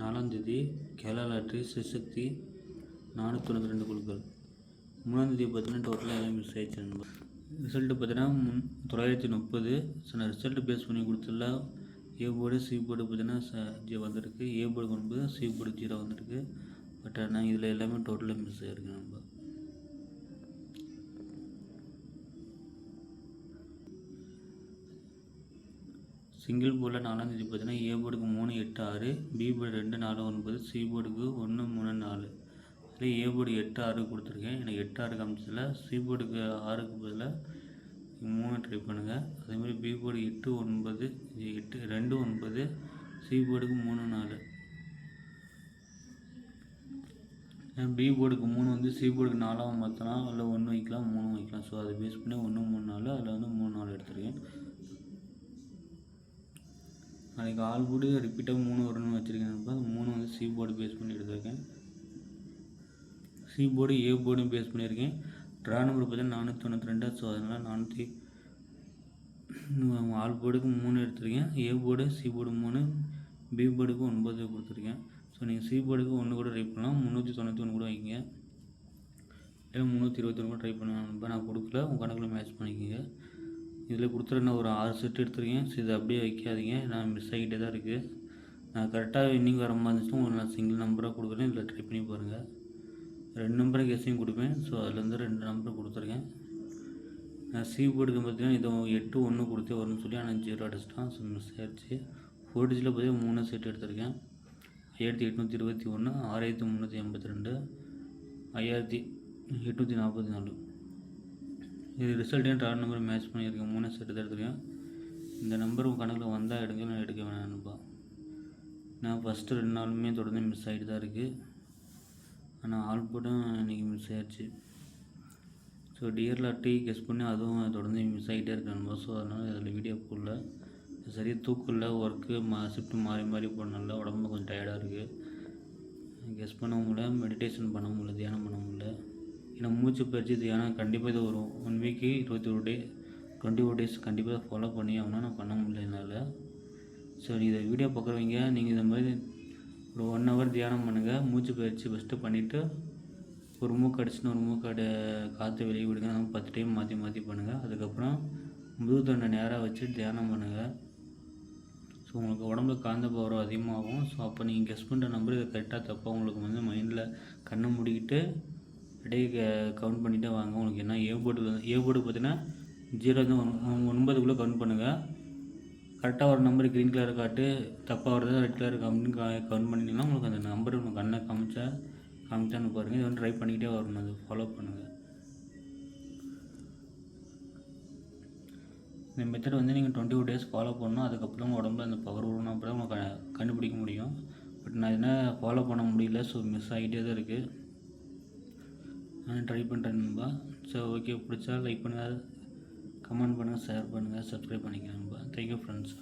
நாலாந்தேதி Kerala lottery சிசக்தி நானூற்றி தொண்ணூற்றி ரெண்டு குழுக்கள் மூணாந்தேதி பார்த்தீங்கன்னா டோட்டலாக எல்லாம் மிஸ் ஆயிடுச்சு நண்பர் ரிசல்ட்டு பார்த்தீங்கன்னா முன் தொள்ளாயிரத்தி முப்பது. ஸோ நான் ரிசல்ட்டு பேஸ் பண்ணி கொடுத்ததில்ல ஏ போர்டு சி போர்டு பார்த்தீங்கன்னா ச வந்திருக்கு. ஏ போர்டு ஒன்பது சி போர்டு ஜீரோ வந்திருக்கு. பட் ஆனால் இதில் எல்லாமே டோட்டலாக மிஸ் ஆகிருக்கு நம்ம சிங்கிள் போர்டில் நாலாந்தேதி பார்த்தீங்கன்னா ஏ போர்டுக்கு மூணு எட்டு ஆறு பி போர்டு ரெண்டு நாலு ஒன்பது சி போர்டுக்கு ஒன்று மூணு நாலு. அதில் ஏ போர்டு எட்டு ஆறு கொடுத்துருக்கேன். எனக்கு எட்டு ஆறு காமிச்சதில் சி போர்டுக்கு ஆறுக்கு பதிலாக மூணு ட்ரை பண்ணுங்கள் அதேமாதிரி பி போர்டு எட்டு ஒன்பது எட்டு ரெண்டு ஒன்பது சி போர்டுக்கு மூணு நாலு. பி போர்டுக்கு மூணு வந்து சி போர்டுக்கு நாலாகவும் மாற்றலாம் அதில் ஒன்று வைக்கலாம் மூணு வைக்கலாம். ஸோ அதை பேஸ் பண்ணி ஒன்று மூணு நாலு அதில் வந்து மூணு நாலு எடுத்துருக்கேன். நாளைக்கு ஆல் போர்டு ரிப்பீட்டாக மூணு வரணும்னு வச்சுருக்கேன். நண்பா. அது மூணு வந்து சி போர்டு பேஸ் பண்ணி எடுத்துருக்கேன். சி போர்டு ஏ போர்டும் பேஸ் பண்ணியிருக்கேன். ட்ரா நம்பர் பார்த்தீங்கன்னா நானூற்றி தொண்ணூற்றி ரெண்டு ஸோ அதனால் நானூற்றி ஆல் போர்டுக்கு மூணு எடுத்திருக்கேன். ஏ போர்டு சி போர்டு மூணு பி போர்டுக்கு ஒன்பது கொடுத்துருக்கேன். ஸோ நீங்கள் சி போர்டுக்கு ஒன்று கூட ட்ரை பண்ணலாம். முந்நூற்றி தொண்ணூற்றி ஒன்று கூட வைங்க. இல்லை முந்நூற்றி இருபத்தொன்று கூட ட்ரை பண்ணலாம். இப்போ நான் கொடுக்கல. உங்கள் கணக்கில் மேட்ச் பண்ணிக்கோங்க. இதில் கொடுத்துருந்த நான் ஒரு ஆறு செட் எடுத்துருக்கேன். ஸோ இதை அப்படியே வைக்காதீங்க. நான் மிஸ் ஆகிட்டே தான் இருக்குது நான் கரெக்டாக இன்னிங் வர மாதிரி இருந்துச்சுன்னா உங்களுக்கு நான் சிங்கிள் நம்பராக கொடுக்குறேன். இதில் ட்ரை பண்ணி பாருங்கள் ரெண்டு நம்பரை கெஸ்ஸையும் கொடுப்பேன். ஸோ அதுலேருந்து ரெண்டு நம்பர் கொடுத்துருக்கேன். நான் சி போர்டுக்கு பார்த்தீங்கன்னா இது எட்டு ஒன்று கொடுத்தே வரும்னு சொல்லி ஆனால் ஜீரோ அடிச்சிட்டான் ஸோ மிஸ் ஆயிடுச்சு. ஃபோர்டிஜில் பார்த்தீங்கன்னா மூணு செட் எடுத்திருக்கேன். ஐயாயிரத்தி எட்நூற்றி இருபத்தி ஒன்று ஆறாயிரத்தி முந்நூற்றி எண்பத்தி ரெண்டு ஐயாயிரத்தி எட்நூற்றி நாற்பத்தி நாலு. இது ரிசல்ட்டையும் ட்ரா நம்பர் மேட்ச் பண்ணியிருக்கேன்? மூணு செட்டு தான் எடுத்துருக்கேன். இந்த நம்பர் உங்கள் கணக்கில் வந்தால் எடுங்க நான் எடுக்க வேணாம்ப்பா நான் ஃபஸ்ட்டு ரெண்டு நாளுமே தொடர்ந்து மிஸ் ஆகிட்டு தான் இருக்குது ஆனால் ஆல் போட்டும் இன்றைக்கி மிஸ் ஆயிடுச்சு. ஸோ டியர் லாட்டி கெஸ் பண்ணி அதுவும் தொடர்ந்து மிஸ் ஆகிட்டே இருக்கு நண்பா ஸோ அதனால் அதில் வீடியோ போடல. சரியாக தூக்கம் இல்லை. ஒர்க்கு மா ஷிஃப்ட் மாறி மாறி போடனால உடம்பு கொஞ்சம் டயர்டாக இருக்குது கெஸ் பண்ண முடியல. மெடிடேஷன் பண்ண முடியல. தியானம் பண்ண முடியல. ஏன்னா மூச்சு பயிற்சி தியானம் கண்டிப்பாக இது வரும் ஒன் வீக்கு இருபத்தி ஒரு டே டுவெண்ட்டி ஃபோர் டேஸ் கண்டிப்பாக ஃபாலோ பண்ணி ஆகணும் நான் பண்ண முடியல என்னால். ஸோ இதை வீடியோ பார்க்குறவங்க நீங்கள் இந்த மாதிரி ஒரு ஒன் ஹவர் தியானம் பண்ணுங்கள் மூச்சு பயிற்சி ஃபஸ்ட்டு பண்ணிவிட்டு ஒரு மூக்கு அடிச்சுன்னு ஒரு மூக்கு காற்று வெளியே விடுங்க. அந்த பத்து டைம் மாற்றி மாற்றி பண்ணுங்கள் அதுக்கப்புறம் முதுகு தொண்டை நேராக வச்சு தியானம் பண்ணுங்கள் ஸோ உங்களுக்கு உடம்புல காந்த பவரம் அதிகமாகும். ஸோ அப்போ நீங்கள் கெஸ் பண்ணுற நம்பர் இதை கரெக்டாக தப்பாக உங்களுக்கு வந்து மைண்டில் கண்ணை மூடிக்கிட்டு அப்படியே கவுண்ட் பண்ணிகிட்டே வாங்க. உங்களுக்கு என்ன ஏ போர்டு ஏ போர்டு பார்த்தீங்கன்னா ஜீரோ ஒன்பதுக்குள்ளே கவுண்ட் பண்ணுங்கள் கரெக்டாக ஒரு நம்பர் க்ரீன் கலர் காட்டு தப்பாக வருது ரெட் கலர் கம்மின்னு கா கவுண்ட் பண்ணிங்கன்னா உங்களுக்கு அந்த நம்பர் உங்கள் கண்ணை காமிச்சா காமிச்சான்னு பாருங்கள் இது வந்து ட்ரை பண்ணிக்கிட்டே வரணும். அது ஃபாலோ பண்ணுங்கள் இந்த மெத்தட் வந்து நீங்கள் டுவெண்ட்டி ஃபோர் டேஸ் ஃபாலோ பண்ணணும். அதுக்கப்புறம் உங்கள் உடம்புல அந்த பவர் உருவம் அப்புறம் உங்களுக்கு க- கண்டுபிடிக்க முடியும். பட் நான் என்ன ஃபாலோ பண்ண முடியல ஸோ மிஸ் ஆகிட்டே தான் இருக்குது நான் ட்ரை பண்ணுறேன் நண்பா. ஸோ ஓகே பிடிச்சா லைக் பண்ணுங்கள் கமெண்ட் பண்ணுங்கள் ஷேர் பண்ணுங்கள் சப்ஸ்கிரைப் பண்ணிக்கங்க நண்பா. Thank you friends